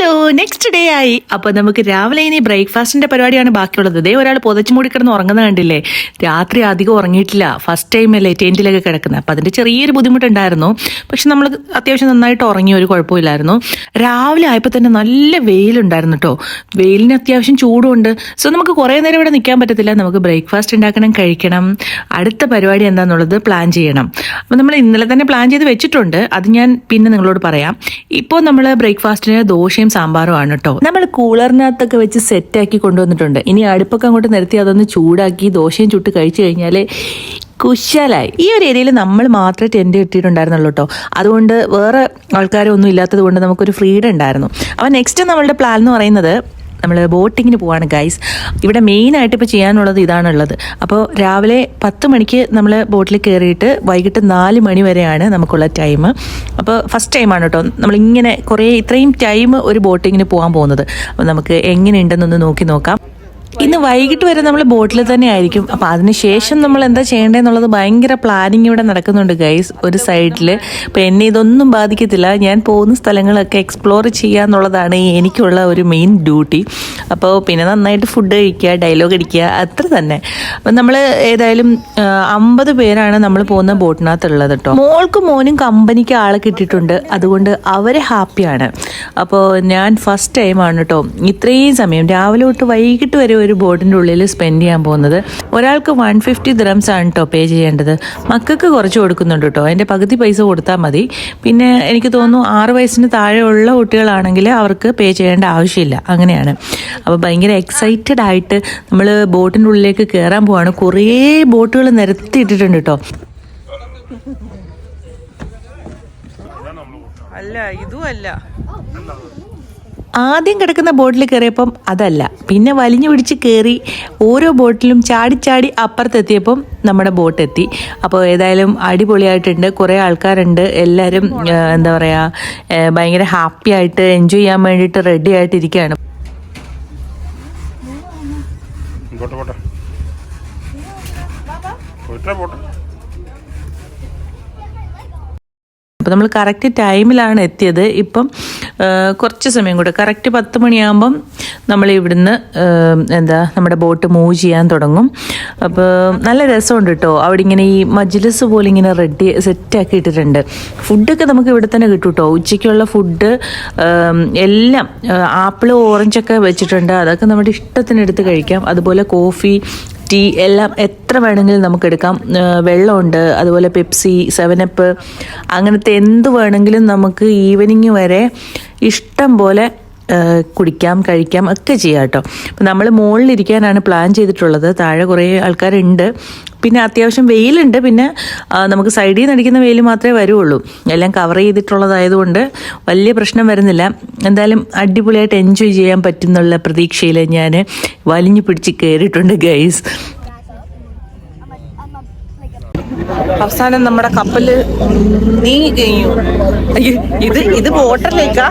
Hello next day ആയി. അപ്പൊ നമുക്ക് രാവിലെ ഇനി ബ്രേക്ക്ഫാസ്റ്റിന്റെ പരിപാടിയാണ് ബാക്കിയുള്ളത്. ദേ ഒരാൾ പുതച്ചു മൂടി കിടന്ന് ഉറങ്ങുന്ന കണ്ടില്ലേ? രാത്രി അധികം ഉറങ്ങിയിട്ടില്ല. ഫസ്റ്റ് ടൈം അല്ലേ ടെന്റിലൊക്കെ കിടക്കുന്നത് അപ്പൊ അതിന്റെ ചെറിയൊരു ബുദ്ധിമുട്ടുണ്ടായിരുന്നു. പക്ഷെ നമ്മൾ അത്യാവശ്യം നന്നായിട്ട് ഉറങ്ങി ഒരു കുഴപ്പമില്ലായിരുന്നു. രാവിലെ ആയപ്പോൾ തന്നെ നല്ല വെയിലുണ്ടായിരുന്നു കേട്ടോ വെയിലിന് അത്യാവശ്യം ചൂടുണ്ട് സോ നമുക്ക് കുറേ നേരം ഇവിടെ നിൽക്കാൻ പറ്റത്തില്ല. നമുക്ക് ബ്രേക്ക്ഫാസ്റ്റ് ഉണ്ടാക്കണം കഴിക്കണം. അടുത്ത പരിപാടി എന്താണെന്നുള്ളത് പ്ലാൻ ചെയ്യണം. അപ്പോൾ നമ്മൾ ഇന്നലെ തന്നെ പ്ലാൻ ചെയ്ത് വെച്ചിട്ടുണ്ട്. അത് ഞാൻ പിന്നെ നിങ്ങളോട് പറയാം. ഇപ്പോൾ നമ്മൾ ബ്രേക്ക്ഫാസ്റ്റിന് ദോശയും സാമ്പാറും ആണ് കേട്ടോ നമ്മൾ കൂളറിനകത്തൊക്കെ വെച്ച് സെറ്റാക്കി കൊണ്ടുവന്നിട്ടുണ്ട്. ഇനി അടുപ്പൊക്കെ അങ്ങോട്ട് നിർത്തി അതൊന്ന് ചൂടാക്കി ദോശയും ചുട്ട് കഴിച്ചു കഴിഞ്ഞാൽ കുശലായി. ഈ ഒരു ഏരിയയിൽ നമ്മൾ മാത്രമേ ടെന്റ് കിട്ടിയിട്ടുണ്ടായിരുന്നുള്ളൂ കേട്ടോ അതുകൊണ്ട് വേറെ ആൾക്കാരൊന്നും ഇല്ലാത്തത് കൊണ്ട് നമുക്കൊരു ഫ്രീഡം ഉണ്ടായിരുന്നു. അപ്പോൾ നെക്സ്റ്റ് നമ്മളുടെ പ്ലാൻ എന്ന് പറയുന്നത് നമ്മൾ ബോട്ടിങ്ങിന് പോവാണ് ഗൈസ് ഇവിടെ മെയിനായിട്ട് ഇപ്പോൾ ചെയ്യാനുള്ളത് ഇതാണുള്ളത്. അപ്പോൾ രാവിലെ പത്ത് മണിക്ക് നമ്മൾ ബോട്ടിൽ കയറിയിട്ട് വൈകിട്ട് നാല് മണി വരെയാണ് നമുക്കുള്ള ടൈം. അപ്പോൾ ഫസ്റ്റ് ടൈമാണ് കേട്ടോ. നമ്മളിങ്ങനെ കുറേ ഇത്രയും ടൈം ഒരു ബോട്ടിങ്ങിന് പോകാൻ പോകുന്നത്. അപ്പോൾ നമുക്ക് എങ്ങനെയുണ്ടെന്നൊന്ന് നോക്കി നോക്കാം. ഇന്ന് വൈകിട്ട് വരെ നമ്മൾ ബോട്ടിൽ തന്നെ ആയിരിക്കും. അപ്പൊ അതിനുശേഷം നമ്മൾ എന്താ ചെയ്യേണ്ടതെന്നുള്ളത് ഭയങ്കര പ്ലാനിങ് ഇവിടെ നടക്കുന്നുണ്ട് ഗൈസ് ഒരു സൈഡിൽ അപ്പോൾ എന്നെ ഇതൊന്നും ബാധിക്കത്തില്ല. ഞാൻ പോകുന്ന സ്ഥലങ്ങളൊക്കെ എക്സ്പ്ലോർ ചെയ്യുക എന്നുള്ളതാണ് എനിക്കുള്ള ഒരു മെയിൻ ഡ്യൂട്ടി അപ്പോൾ പിന്നെ നന്നായിട്ട് ഫുഡ് കഴിക്കുക ഡയലോഗ് അടിക്കുക അത്ര തന്നെ. അപ്പം നമ്മൾ ഏതായാലും അമ്പത് പേരാണ് നമ്മൾ പോകുന്ന ബോട്ടിനകത്തുള്ളത് കേട്ടോ മോൾക്കും മോനും കമ്പനിക്ക് ആളെ കിട്ടിയിട്ടുണ്ട്. അതുകൊണ്ട് അവർ ഹാപ്പിയാണ് അപ്പോൾ ഞാൻ ഫസ്റ്റ് ടൈമാണ് കേട്ടോ ഇത്രയും സമയം. രാവിലെ തൊട്ട് വൈകിട്ട് വരെ ഒരു ബോട്ടിന്റെ ഉള്ളിൽ സ്പെൻഡ് ചെയ്യാൻ പോകുന്നത്? ഒരാൾക്ക് വൺ ഫിഫ്റ്റി ദ്രംസ് ആണ് കേട്ടോ പേ ചെയ്യേണ്ടത്. മക്കൾക്ക് കുറച്ച് കൊടുക്കുന്നുണ്ട് കേട്ടോ അതിന്റെ പകുതി പൈസ കൊടുത്താൽ മതി. പിന്നെ എനിക്ക് തോന്നുന്നു ആറ് വയസ്സിന് താഴെയുള്ള കുട്ടികളാണെങ്കിൽ അവർക്ക് പേ ചെയ്യേണ്ട ആവശ്യമില്ല. അങ്ങനെയാണ്. അപ്പോൾ ഭയങ്കര എക്സൈറ്റഡ് ആയിട്ട് നമ്മൾ ബോട്ടിന്റെ ഉള്ളിലേക്ക് കയറാൻ പോവാണ്. കുറേ ബോട്ടുകൾ നിരത്തിയിട്ടിട്ടുണ്ട് കേട്ടോ അല്ല ഇതും അല്ല. ആദ്യം കിടക്കുന്ന ബോട്ടിൽ കയറിയപ്പം അതല്ല. പിന്നെ വലിഞ്ഞു പിടിച്ച് കയറി ഓരോ ബോട്ടിലും ചാടി ചാടി അപ്പുറത്തെത്തിയപ്പം നമ്മുടെ ബോട്ട് എത്തി അപ്പോൾ ഏതായാലും അടിപൊളിയായിട്ടുണ്ട്. കുറേ ആൾക്കാരുണ്ട്. എല്ലാവരും എന്താ പറയുക ഭയങ്കര ഹാപ്പി ആയിട്ട് എൻജോയ് ചെയ്യാൻ വേണ്ടിയിട്ട് റെഡി ആയിട്ടിരിക്കുകയാണ് പോട്ടെ പോട്ടെ. അപ്പോൾ നമ്മൾ കറക്റ്റ് ടൈമിലാണ് എത്തിയത്. ഇപ്പം കുറച്ച് സമയം കൂടെ. കറക്റ്റ് പത്ത് മണിയാകുമ്പം നമ്മൾ ഇവിടുന്ന് എന്താ നമ്മുടെ ബോട്ട് മൂവ് ചെയ്യാൻ തുടങ്ങും. അപ്പോൾ നല്ല രസമുണ്ട് കേട്ടോ അവിടെ ഇങ്ങനെ ഈ മജ്ലിസ് പോലെ ഇങ്ങനെ റെഡി സെറ്റാക്കി ഇട്ടിട്ടുണ്ട് ഫുഡൊക്കെ നമുക്ക് ഇവിടെ തന്നെ കിട്ടും കേട്ടോ ഉച്ചയ്ക്കുള്ള ഫുഡ് എല്ലാം ആപ്പിൾ ഓറഞ്ചൊക്കെ വെച്ചിട്ടുണ്ട്. അതൊക്കെ നമ്മുടെ ഇഷ്ടത്തിന് എടുത്ത് കഴിക്കാം. അതുപോലെ കോഫി ടീ എല്ലാം എത്ര വേണമെങ്കിലും നമുക്ക് എടുക്കാം. വെള്ളമുണ്ട് അതുപോലെ പെപ്സി സെവനപ്പ് അങ്ങനത്തെ എന്ത് വേണമെങ്കിലും നമുക്ക് ഈവനിങ് വരെ ഇഷ്ടം പോലെ കുടിക്കാം കഴിക്കാം ഒക്കെ ചെയ്യാം കേട്ടോ. അപ്പം നമ്മൾ മുകളിലിരിക്കാനാണ് പ്ലാൻ ചെയ്തിട്ടുള്ളത്. താഴെ കുറേ ആൾക്കാരുണ്ട്. പിന്നെ അത്യാവശ്യം വെയിലുണ്ട്. പിന്നെ നമുക്ക് സൈഡിൽ നിന്ന് അടിക്കുന്ന വെയിൽ മാത്രമേ വരുള്ളൂ. എല്ലാം കവർ ചെയ്തിട്ടുള്ളതായതുകൊണ്ട് വലിയ പ്രശ്നം വരുന്നില്ല. എന്തായാലും അടിപൊളിയായിട്ട് എൻജോയ് ചെയ്യാൻ പറ്റുന്നുള്ള പ്രതീക്ഷയിൽ ഞാൻ വലിഞ്ഞു പിടിച്ച് കയറിയിട്ടുണ്ട് ഗൈസ് അവസാനം നമ്മുടെ കപ്പൽ നീങ്ങി കഴിഞ്ഞു ഇത് ഇത് ബോട്ടല്ലേക്കാ?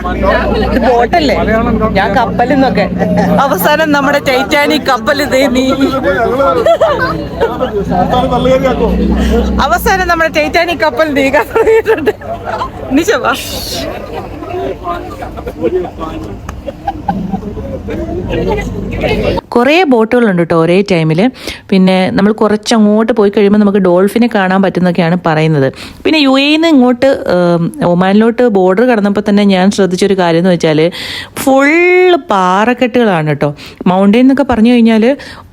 ഇത് ബോട്ടല്ലേ? ഞാൻ കപ്പലെന്നൊക്കെ. അവസാനം നമ്മുടെ ടൈറ്റാനിക് കപ്പൽ നീങ്ങി അവസാനം നമ്മുടെ ടൈറ്റാനിക് കപ്പൽ നീങ്ങാൻ തുടങ്ങിയിട്ടുണ്ട്. നിശവാ കുറേ ബോട്ടുകളുണ്ട് കേട്ടോ ഒരേ ടൈമിൽ പിന്നെ നമ്മൾ കുറച്ച് അങ്ങോട്ട് പോയി കഴിയുമ്പോൾ നമുക്ക് ഡോൾഫിനെ കാണാൻ പറ്റുന്നൊക്കെയാണ് പറയുന്നത്. പിന്നെ യു എയിൽ നിന്ന് ഇങ്ങോട്ട് ഒമാനിലോട്ട് ബോർഡർ കടന്നപ്പോൾ തന്നെ ഞാൻ ശ്രദ്ധിച്ചൊരു കാര്യം എന്ന് വെച്ചാൽ ഫുൾ പാറക്കെട്ടുകളാണ് കേട്ടോ. മൗണ്ടെയിൻ എന്നൊക്കെ പറഞ്ഞു കഴിഞ്ഞാൽ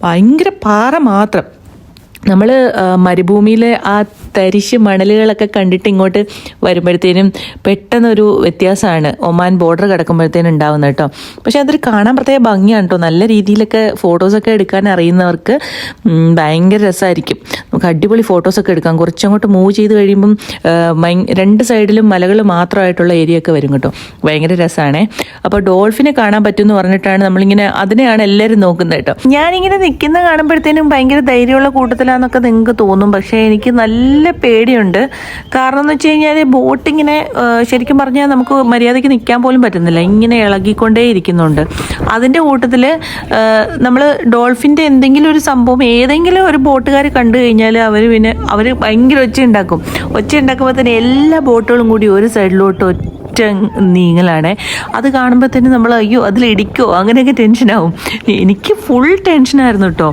ഭയങ്കര പാറ മാത്രം. നമ്മൾ മരുഭൂമിയിലെ ആ തരിശ് മണലുകളൊക്കെ കണ്ടിട്ട് ഇങ്ങോട്ട് വരുമ്പോഴത്തേനും പെട്ടെന്നൊരു വ്യത്യാസമാണ്. ഒമാൻ ബോർഡർ കിടക്കുമ്പോഴത്തേനും ഉണ്ടാവുന്നത് കേട്ടോ. പക്ഷെ അതൊരു കാണാൻ പ്രത്യേക ഭംഗിയാണ് കേട്ടോ. നല്ല രീതിയിലൊക്കെ ഫോട്ടോസൊക്കെ എടുക്കാൻ അറിയുന്നവർക്ക് ഭയങ്കര രസമായിരിക്കും. നമുക്ക് അടിപൊളി ഫോട്ടോസൊക്കെ എടുക്കാം. കുറച്ചങ്ങോട്ട് മൂവ് ചെയ്ത് കഴിയുമ്പം രണ്ട് സൈഡിലും മലകൾ മാത്രമായിട്ടുള്ള ഏരിയ ഒക്കെ വരും കേട്ടോ. ഭയങ്കര രസമാണേ അപ്പോൾ ഡോൾഫിനെ കാണാൻ പറ്റുമെന്ന് പറഞ്ഞിട്ടാണ് നമ്മളിങ്ങനെ അതിനെയാണ് എല്ലാവരും നോക്കുന്നത് കേട്ടോ. ഞാനിങ്ങനെ നിൽക്കുന്ന കാണുമ്പോഴത്തേനും ഭയങ്കര ധൈര്യമുള്ള കൂട്ടത്തിലാന്നൊക്കെ നിങ്ങൾക്ക് തോന്നും. പക്ഷേ എനിക്ക് നല്ല പേടിയുണ്ട്. കാരണം എന്ന് വെച്ച് കഴിഞ്ഞാൽ ബോട്ടിങ്ങനെ ശരിക്കും പറഞ്ഞാൽ നമുക്ക് മര്യാദയ്ക്ക് നിൽക്കാൻ പോലും പറ്റുന്നില്ല. ഇങ്ങനെ ഇളകിക്കൊണ്ടേ ഇരിക്കുന്നുണ്ട്. അതിന്റെ കൂട്ടത്തിൽ നമ്മൾ ഡോൾഫിന്റെ എന്തെങ്കിലും ഒരു സംഭവം ഏതെങ്കിലും ഒരു ബോട്ടുകാർ കണ്ടു കഴിഞ്ഞാൽ അവർ പിന്നെ അവർ ഭയങ്കര ഒച്ച ഉണ്ടാക്കും. ഒച്ച ഉണ്ടാക്കുമ്പോൾ തന്നെ എല്ലാ ബോട്ടുകളും കൂടി ഒരു സൈഡിലോട്ട് ഒറ്റ നീങ്ങലാണ്. അത് കാണുമ്പോൾ തന്നെ നമ്മൾ അയ്യോ അതിലിടിക്കോ? അങ്ങനെയൊക്കെ ടെൻഷനാവും എനിക്ക് ഫുൾ ടെൻഷനായിരുന്നു കേട്ടോ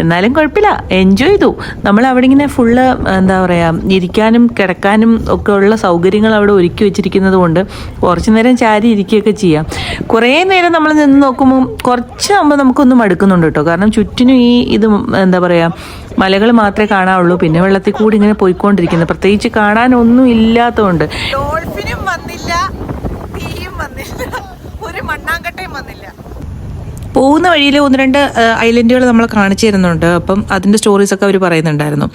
എന്നാലും കുഴപ്പമില്ല. എൻജോയ് ചെയ്തു. നമ്മൾ അവിടെ ഇങ്ങനെ ഫുള്ള് എന്താ പറയുക ഇരിക്കാനും കിടക്കാനും ഒക്കെ ഉള്ള സൗകര്യങ്ങൾ അവിടെ ഒരുക്കി വെച്ചിരിക്കുന്നത് കൊണ്ട് കുറച്ച് നേരം ചാരി ഇരിക്കുകയൊക്കെ ചെയ്യാം. കുറേ നേരം നമ്മൾ നിന്ന് നോക്കുമ്പോൾ കുറച്ച് ആകുമ്പോൾ നമുക്കൊന്നും മടുക്കുന്നുണ്ട് കേട്ടോ. കാരണം ചുറ്റിനും ഈ ഇത് എന്താ പറയുക മലകൾ മാത്രമേ കാണാവുള്ളൂ. പിന്നെ വെള്ളത്തിൽ കൂടി ഇങ്ങനെ പോയിക്കൊണ്ടിരിക്കുന്നത് പ്രത്യേകിച്ച് കാണാനൊന്നും ഇല്ലാത്തതുകൊണ്ട്. ഡോൾഫിനും വന്നില്ല തീയും വന്നില്ല ഒരു മണ്ണാങ്കട്ടയും വന്നില്ല. പോകുന്ന വഴിയിൽ ഒന്ന് രണ്ട് ഐലൻഡുകൾ നമ്മൾ കാണിച്ചു തരുന്നുണ്ട്. അപ്പം അതിന്റെ സ്റ്റോറീസൊക്കെ അവർ പറയുന്നുണ്ടായിരുന്നു.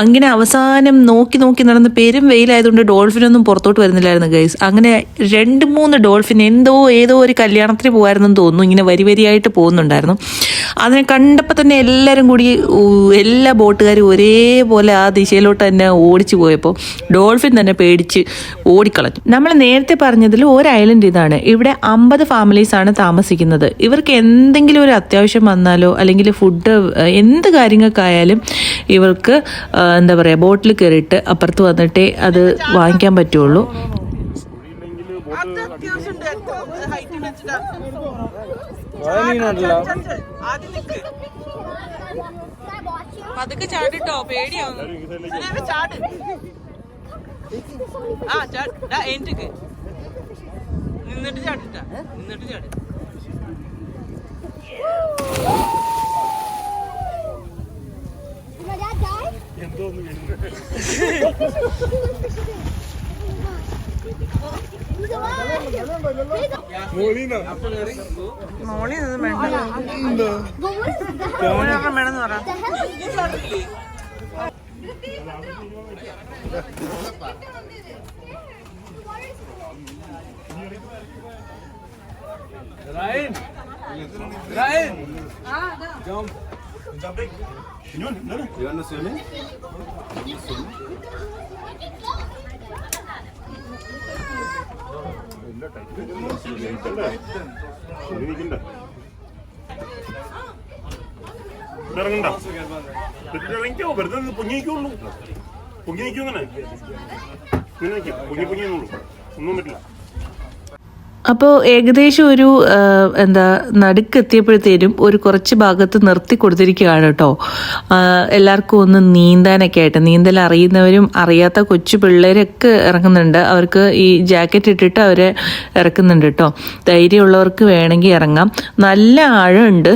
അങ്ങനെ അവസാനം നോക്കി നോക്കി നടന്ന് പെരും വെയിലായതുകൊണ്ട് ഡോൾഫിനൊന്നും പുറത്തോട്ട് വരുന്നില്ലായിരുന്നു ഗൈസ് അങ്ങനെ രണ്ട് മൂന്ന് ഡോൾഫിൻ എന്തോ ഏതോ ഒരു കല്യാണത്തിന് പോകുമായിരുന്നെന്ന് തോന്നുന്നു. ഇങ്ങനെ വരി വരിയായിട്ട് പോകുന്നുണ്ടായിരുന്നു. അതിനെ കണ്ടപ്പോൾ തന്നെ എല്ലാവരും കൂടി എല്ലാ ബോട്ടുകാരും ഒരേപോലെ ആ ദിശയിലോട്ട് തന്നെ ഓടിച്ചു പോയപ്പോൾ ഡോൾഫിൻ തന്നെ പേടിച്ച് ഓടിക്കളഞ്ഞു. നമ്മൾ നേരത്തെ പറഞ്ഞതിൽ ഒരു ഐലൻഡ് ഇതാണ്. ഇവിടെ അമ്പത് ഫാമിലീസാണ് താമസിക്കുന്നത്. ഇവർക്ക് എന്തെങ്കിലും ഒരു അത്യാവശ്യം വന്നാലോ അല്ലെങ്കിൽ ഫുഡ് എന്ത് കാര്യങ്ങൾക്കായാലും ഇവർക്ക് എന്താ പറയുക ബോട്ടിൽ കയറിയിട്ട് അപ്പുറത്ത് വന്നിട്ടേ അത് വാങ്ങിക്കാൻ പറ്റുള്ളൂ. അത് അത്യാവശ്യം ഹൈറ്റ് വെച്ചിട്ടാ ആദ്യം നിക്ക് പതുക്കെ ചാടിട്ടോ പേടിയാവും ചാട്. ആ ചാട്. എനിക്ക് നിന്നിട്ട് ചാടിട്ടാ നിന്നിട്ട് ചാട്. എന്തോ my dad die? He's alive! He's മോളി നിന്ന് വേണ്ട But what is that? മോളിനൊക്കെ വേണമെന്ന് പറ The hell? നിൽക്കണ്ട ഇറങ്ങണ്ട. ഇറങ്ങിക്കോ വെറുതെ നിന്ന് പൊങ്ങി നിൽക്കും അങ്ങനെ പൊങ്ങി പൊങ്ങി ഒന്നും പറ്റില്ല അപ്പോൾ ഏകദേശം ഒരു എന്താ നടുക്കെത്തിയപ്പോഴത്തേനും ഒരു കുറച്ച് ഭാഗത്ത് നിർത്തി കൊടുത്തിരിക്കുകയാണ് കേട്ടോ. എല്ലാവർക്കും ഒന്ന് നീന്താനൊക്കെ ആയിട്ട് നീന്തൽ അറിയുന്നവരും അറിയാത്ത കൊച്ചു പിള്ളേരൊക്കെ ഇറങ്ങുന്നുണ്ട്. അവർക്ക് ഈ ജാക്കറ്റ് ഇട്ടിട്ട് അവരെ ഇറക്കുന്നുണ്ട് കേട്ടോ. ധൈര്യമുള്ളവർക്ക് വേണമെങ്കിൽ ഇറങ്ങാം. നല്ല ആഴമുണ്ട്.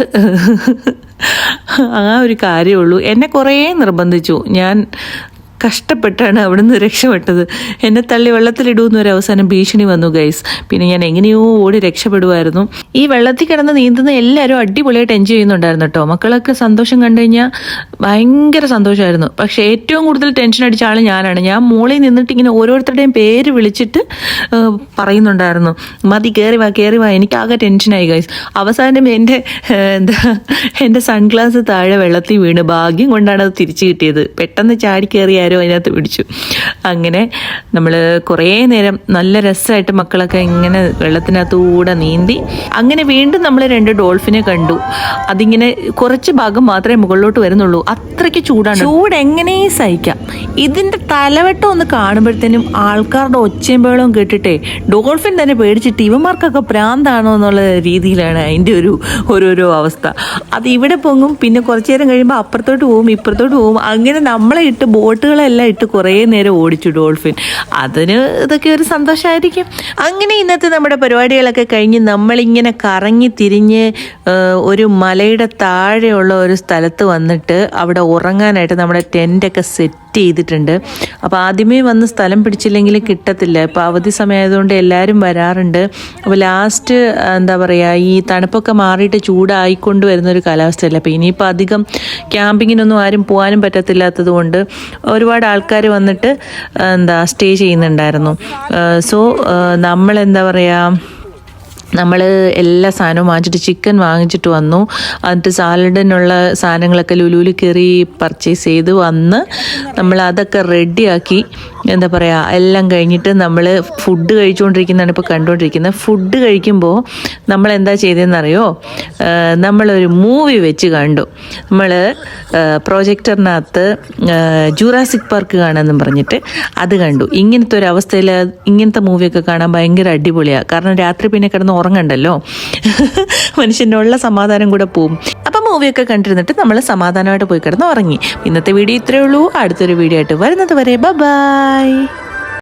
ആ ഒരു കാര്യമുള്ളൂ. എന്നെ കുറേ നിർബന്ധിച്ചു. ഞാൻ കഷ്ടപ്പെട്ടാണ് അവിടുന്ന് രക്ഷപ്പെട്ടത്. എന്നെ തള്ളി വെള്ളത്തിലിടുമെന്ന് ഒരു അവസാനം ഭീഷണി വന്നു ഗൈസ് പിന്നെ ഞാൻ എങ്ങനെയോ ഓടി രക്ഷപ്പെടുമായിരുന്നു ഈ വെള്ളത്തിൽ കിടന്ന് നീന്തുന്ന എല്ലാവരും അടിപൊളിയായിട്ട് എൻജോയ് ചെയ്യുന്നുണ്ടായിരുന്നു കേട്ടോ മക്കളൊക്കെ സന്തോഷം കണ്ടു കഴിഞ്ഞാൽ ഭയങ്കര സന്തോഷമായിരുന്നു പക്ഷെ ഏറ്റവും കൂടുതൽ ടെൻഷൻ അടിച്ച ആൾ ഞാനാണ്. ഞാൻ മോളിൽ നിന്നിട്ട് ഇങ്ങനെ ഓരോരുത്തരുടെയും പേര് വിളിച്ചിട്ട് പറയുന്നുണ്ടായിരുന്നു. മതി കയറി വാ കയറി വാ. എനിക്ക് ആകെ ടെൻഷനായി ഗൈസ് അവസാനം എന്റെ എന്താ എന്റെ സൺഗ്ലാസ് താഴെ വെള്ളത്തിൽ വീണ്. ഭാഗ്യം കൊണ്ടാണ് അത് തിരിച്ചു കിട്ടിയത്. പെട്ടെന്ന് ചാടി കയറി ആരോ അതിനകത്ത് പിടിച്ചു. അങ്ങനെ നമ്മൾ കുറേ നേരം നല്ല രസമായിട്ട് മക്കളൊക്കെ ഇങ്ങനെ വെള്ളത്തിനകത്തൂടെ നീന്തി അങ്ങനെ വീണ്ടും നമ്മൾ രണ്ട് ഡോൾഫിനെ കണ്ടു. അതിങ്ങനെ കുറച്ച് ഭാഗം മാത്രമേ മുകളിലോട്ട് വരുന്നുള്ളൂ. അത്രയ്ക്ക് ചൂടാണ്. ചൂട് എങ്ങനെ സഹിക്കാം. ഇതിന്റെ തലവെട്ടം ഒന്ന് കാണുമ്പോഴത്തേനും ആൾക്കാരുടെ ഒച്ചയും ബഹളവും കേട്ടിട്ടേ ഡോൾഫിൻ തന്നെ പേടിച്ചിട്ട് ഇവന്മാർക്കൊക്കെ പ്രാന്താണോ എന്നുള്ള രീതിയിലാണ് അതിന്റെ ഒരു ഓരോരോ അവസ്ഥ. അത് ഇവിടെ പൊങ്ങും പിന്നെ കുറച്ചു നേരം കഴിയുമ്പോൾ അപ്പുറത്തോട്ട് പോവും ഇപ്പുറത്തോട്ട് പോവും. അങ്ങനെ നമ്മളെ ഇട്ട് ബോട്ടുകളെല്ലാം ഇട്ട് കുറേ നേരം ഓടിച്ചു ഡോൾഫിൻ. അതിന് ഇതൊക്കെ ഒരു സന്തോഷമായിരിക്കും അങ്ങനെ ഇന്നത്തെ നമ്മുടെ പരിപാടികളൊക്കെ കഴിഞ്ഞ് നമ്മളിങ്ങനെ കറങ്ങി തിരിഞ്ഞ് ഒരു മലയുടെ താഴെയുള്ള ഒരു സ്ഥലത്ത് വന്നിട്ട് അവിടെ ഉറങ്ങാനായിട്ട് നമ്മുടെ ടെന്റൊക്കെ സെറ്റ് ചെയ്തിട്ടുണ്ട്. അപ്പോൾ ആദ്യമേ വന്ന് സ്ഥലം പിടിച്ചില്ലെങ്കിൽ കിട്ടത്തില്ല. ഇപ്പോൾ അവധി സമയമായതുകൊണ്ട് എല്ലാവരും വരാറുണ്ട്. അപ്പോൾ ലാസ്റ്റ് എന്താ പറയുക ഈ തണുപ്പൊക്കെ മാറിയിട്ട് ചൂടായിക്കൊണ്ട് വരുന്ന ഒരു കാലാവസ്ഥയല്ല. അപ്പോൾ ഇനിയിപ്പോൾ അധികം ക്യാമ്പിങ്ങിനൊന്നും ആരും പോകാനും പറ്റത്തില്ലാത്തത് കൊണ്ട് ഒരുപാട് ആൾക്കാർ വന്നിട്ട് എന്താ സ്റ്റേ ചെയ്യുന്നുണ്ടായിരുന്നു. സോ നമ്മളെന്താ പറയുക നമ്മൾ എല്ലാ സാധനവും വാങ്ങിച്ചിട്ട് ചിക്കൻ വാങ്ങിച്ചിട്ട് വന്നു. എന്നിട്ട് സാലഡിനുള്ള സാധനങ്ങളൊക്കെ ലുലുവിൽ കയറി പർച്ചേസ് ചെയ്ത് വന്ന് നമ്മൾ അതൊക്കെ റെഡിയാക്കി എന്താ പറയുക എല്ലാം കഴിഞ്ഞിട്ട് നമ്മൾ ഫുഡ് കഴിച്ചുകൊണ്ടിരിക്കുന്നതാണ് ഇപ്പോൾ കണ്ടുകൊണ്ടിരിക്കുന്നത്. ഫുഡ് കഴിക്കുമ്പോൾ നമ്മൾ എന്താ ചെയ്തതെന്നറിയോ നമ്മളൊരു മൂവി വെച്ച് കണ്ടു. നമ്മൾ പ്രോജക്ടറിനകത്ത് ജൂറാസിക് പാർക്ക് കാണാമെന്നും പറഞ്ഞിട്ട് അത് കണ്ടു. ഇങ്ങനത്തെ ഒരു അവസ്ഥയിൽ ഇങ്ങനത്തെ മൂവിയൊക്കെ കാണാൻ ഭയങ്കര അടിപൊളിയാണ് കാരണം രാത്രി പിന്നെ കിടന്ന് ഉറങ്ങണ്ടല്ലോ? മനുഷ്യന്റെ ഉള്ള സമാധാനം കൂടെ പോവും. അപ്പം മൂവിയൊക്കെ കണ്ടിരുന്നിട്ട് നമ്മൾ സമാധാനമായിട്ട് പോയി കിടന്ന് ഉറങ്ങി. ഇന്നത്തെ വീഡിയോ ഇത്രയേ ഉള്ളൂ. അടുത്തൊരു വീഡിയോ ആയിട്ട് വരുന്നത് വരെ ബൈ